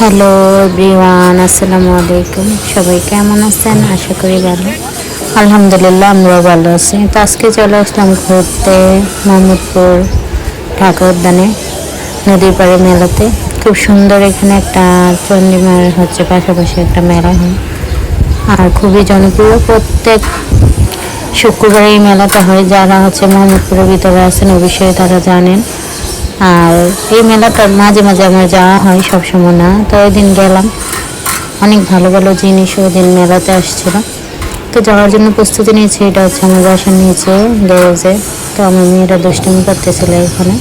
Hello everyone, আসসালামু আলাইকুম। সবাই কেমন আছেন? আশা করি ভালো। আলহামদুলিল্লাহ, আমরাও ভালো আছি। তো আজকে চলে আসলাম ঘুরতে মোহাম্মদপুর ঢাকা উদ্যানে, নদীর পাড়ে মেলাতে। খুব সুন্দর এখানে একটা চন্ডিমার হচ্ছে, পাশাপাশি একটা মেলা হয়। আর খুবই জনপ্রিয়। প্রত্যেক শুক্রবার এই মেলাটা হয়। যারা হচ্ছে মোহাম্মদপুরের ভিতরে আছেন বিষয়ে তারা জানেন। আর এই মেলাটা মাঝে মাঝে আমার যাওয়া হয় সবসময় না, তো ওই দিন গেলাম। অনেক ভালো ভালো জিনিস ওই দিন মেলাতে আসছিল। তো যাওয়ার জন্য প্রস্তুতি নিয়েছি, এটা হচ্ছে আমার বাসার নিচে গ্যারেজে। তো আমার মেয়েরা দুষ্টামি করতেছিল এখানে।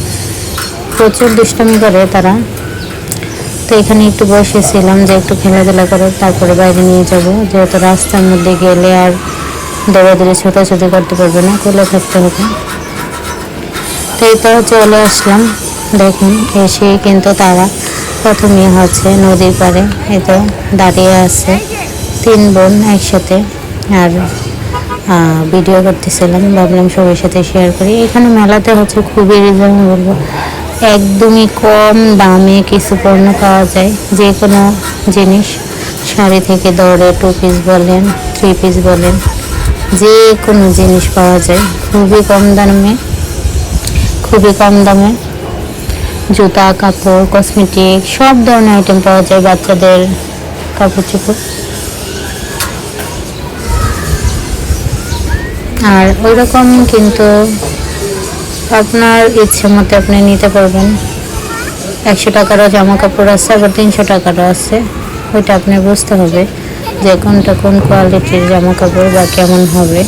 প্রচুর দুষ্টামি করে তারা। তো এখানে একটু বসেছিলাম যে একটু খেলাধুলা করে তারপরে বাইরে নিয়ে যাব। যেহেতু রাস্তার মধ্যে গেলে আর দৌড়াদৌড়ি ছোটাছুটি করতে পারবে না, কোলে থাকতে হবে। তো এই তো চলে আসলাম। দেখুন, এসে কিন্তু তারা প্রথমে হচ্ছে নদীর পাড়ে এই তো দাঁড়িয়ে আছে। তিন বোন একসাথে আর ভিডিও করতেছিলাম। ভাবলাম সবার সাথে শেয়ার করি। এখানে মেলাতে হচ্ছে খুবই রিজনেবল বলব একদমই কম দামে কিছু পণ্য পাওয়া যায়। যে কোনো জিনিস, শাড়ি থেকে দৌড়ে টু পিস বলেন থ্রি পিস বলেন যে কোনো জিনিস পাওয়া যায়। খুবই কম দামে, খুবই কম দামে জুতা, কাপড় কসমেটিক সব ধরনের আইটেম পাওয়া যায় বাচ্চাদের কাপড় চোপড়। আর ওই রকম কিন্তু আপনার ইচ্ছে মতো আপনি নিতে পারবেন। একশো টাকারও জামা কাপড় আছে, আবার তিনশো টাকারও আছে। ওইটা আপনি বুঝতে হবে যে কোনটা কোন কোয়ালিটির জামা কাপড় বা কেমন হবে।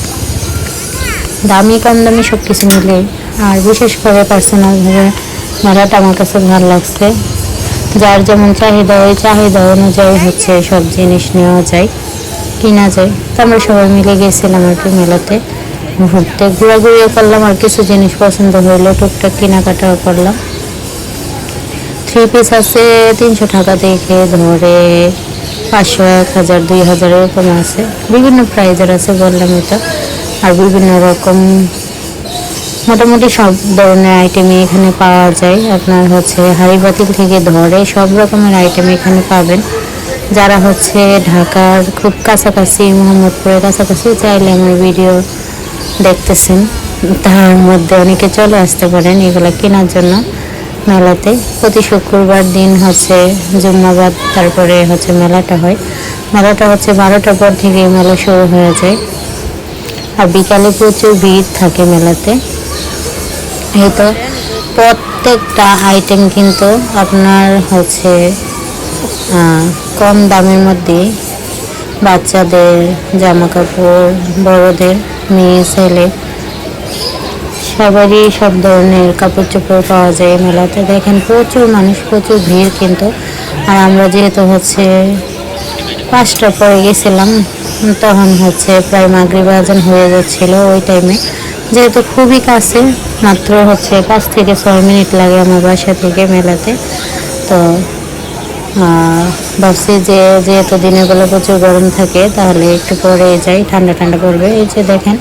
দামি, কম দামি সব কিছু মিলেই আর বিশেষ করে পার্সোনালভাবে মেলাটা আমার কাছে ভালো লাগছে। যার যেমন চাহিদা ওই চাহিদা অনুযায়ী হচ্ছে সব জিনিস নেওয়া যায়, কিনা যায়। তো আমরা সবাই মিলে গেছিলাম আর কি মেলাতে। ঘুরতে ঘোরাঘুরিও করলাম আর কিছু জিনিস পছন্দ হইল, টুকটাক কেনাকাটাও করলাম। থ্রি পিস আছে, তিনশো টাকা থেকে ধরে পাঁচশো, এক হাজার, দুই হাজার এরকম আছে। বিভিন্ন প্রাইজের আছে বললাম এটা আর বিভিন্ন রকম মোটামুটি সব ধরনের আইটেমই এখানে পাওয়া যায়। আপনার হচ্ছে হাঁড়ি বাতিল থেকে ধরে সব রকমের আইটেম এখানে পাবেন। যারা হচ্ছে ঢাকার খুব কাছাকাছি, মোহাম্মদপুরের কাছাকাছি চাইলে আমার ভিডিও দেখতেছেন, তার মধ্যে অনেকে চলে আসতে পারেন এগুলো কেনার জন্য মেলাতে। প্রতি শুক্রবার দিন হচ্ছে জুম্মাবাদ, তারপরে হচ্ছে মেলাটা হয়। মেলাটা হচ্ছে বারোটার পর থেকে মেলা শুরু হয়ে যায়। আর বিকালে প্রচুর ভিড় থাকে মেলাতে। এই তো প্রত্যেকটা আইটেম কিন্তু আপনার হচ্ছে কম দামের মধ্যে বাচ্চাদের জামা কাপড় বড়দের, মেয়ে, ছেলে, সবারই সব ধরনের কাপড় চোপড় পাওয়া যায় মেলাতে। দেখেন প্রচুর মানুষ, প্রচুর ভিড় কিন্তু। আর আমরা যেহেতু হচ্ছে পাঁচটা পরে গেছিলাম, তখন হচ্ছে প্রায় মাগরিব আজান হয়ে যাচ্ছিল ওই টাইমে যেহেতু খুবই কাছে মাত্র হচ্ছে পাঁচ থেকে ছয় মিনিট লাগে আমার বাসা থেকে মেলাতে। তো ভাবছি যে যেহেতু দিনের বেলা প্রচুর গরম থাকে, তাহলে একটু পরে যাই, ঠান্ডা ঠান্ডা পড়বে এই যে দেখেন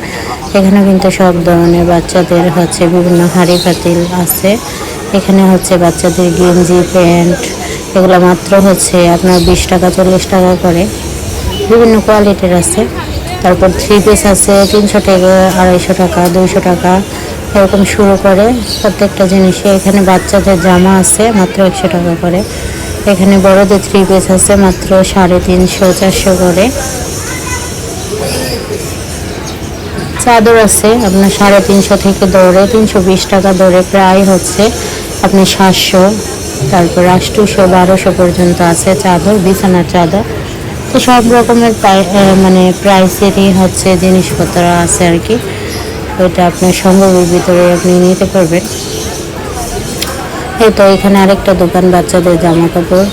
এখানে কিন্তু সব ধরনের বাচ্চাদের হচ্ছে বিভিন্ন হাঁড়ি পাতিল আছে। এখানে হচ্ছে বাচ্চাদের গেঞ্জি, প্যান্ট, এগুলো মাত্র হচ্ছে আপনার বিশ টাকা, চল্লিশ টাকা করে। বিভিন্ন কোয়ালিটির আছে। তারপর থ্রি পিস আছে, তিনশো টাকা, আড়াইশো টাকা, দুইশো টাকা। এরকম শুরু করে প্রত্যেকটা জিনিসে এখানে বাচ্চাদের জামা আছে, মাত্র একশো টাকা করে। এখানে বড়দের থ্রি পিস আছে, মাত্র সাড়ে তিনশো, চারশো করে। চাদর আছে, আপনার সাড়ে তিনশো থেকে দৌড়ে, তিনশো বিশ টাকা দৌড়ে প্রায় হচ্ছে আপনি সাতশো, তারপর আষ্টশো বারোশো পর্যন্ত আছে চাদর, বিছানার চাদর। তো সব রকমের মানে প্রাইসেরই হচ্ছে জিনিসপত্র আছে আর কি। ওইটা আপনার সম্ভবের ভিতরে আপনি নিতে পারবেন। এই তো এখানে আরেকটা দোকান, বাচ্চাদের জামা কাপড়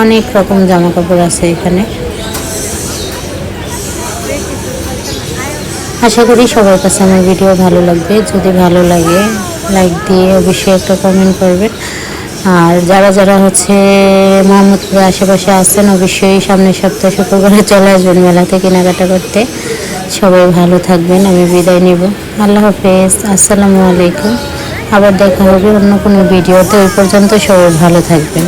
অনেক রকম জামা কাপড় আছে এখানে। আশা করি সবার কাছে আমার ভিডিও ভালো লাগবে। যদি ভালো লাগে, লাইক দিয়ে অবশ্যই একটা কমেন্ট করবেন। আর যারা যারা হচ্ছে মোহাম্মদপুরের আশেপাশে আছেন, অবশ্যই সামনের সপ্তাহে শুক্রবারে চলে আসবেন মেলাতে, কেনাকাটা করতে। সবাই ভালো থাকবেন, আমি বিদায় নেব। আল্লাহ হাফেজ, আসসালামু আলাইকুম। আবার দেখা হবে অন্য কোনো ভিডিওতে, ওই পর্যন্ত সবাই ভালো থাকবেন।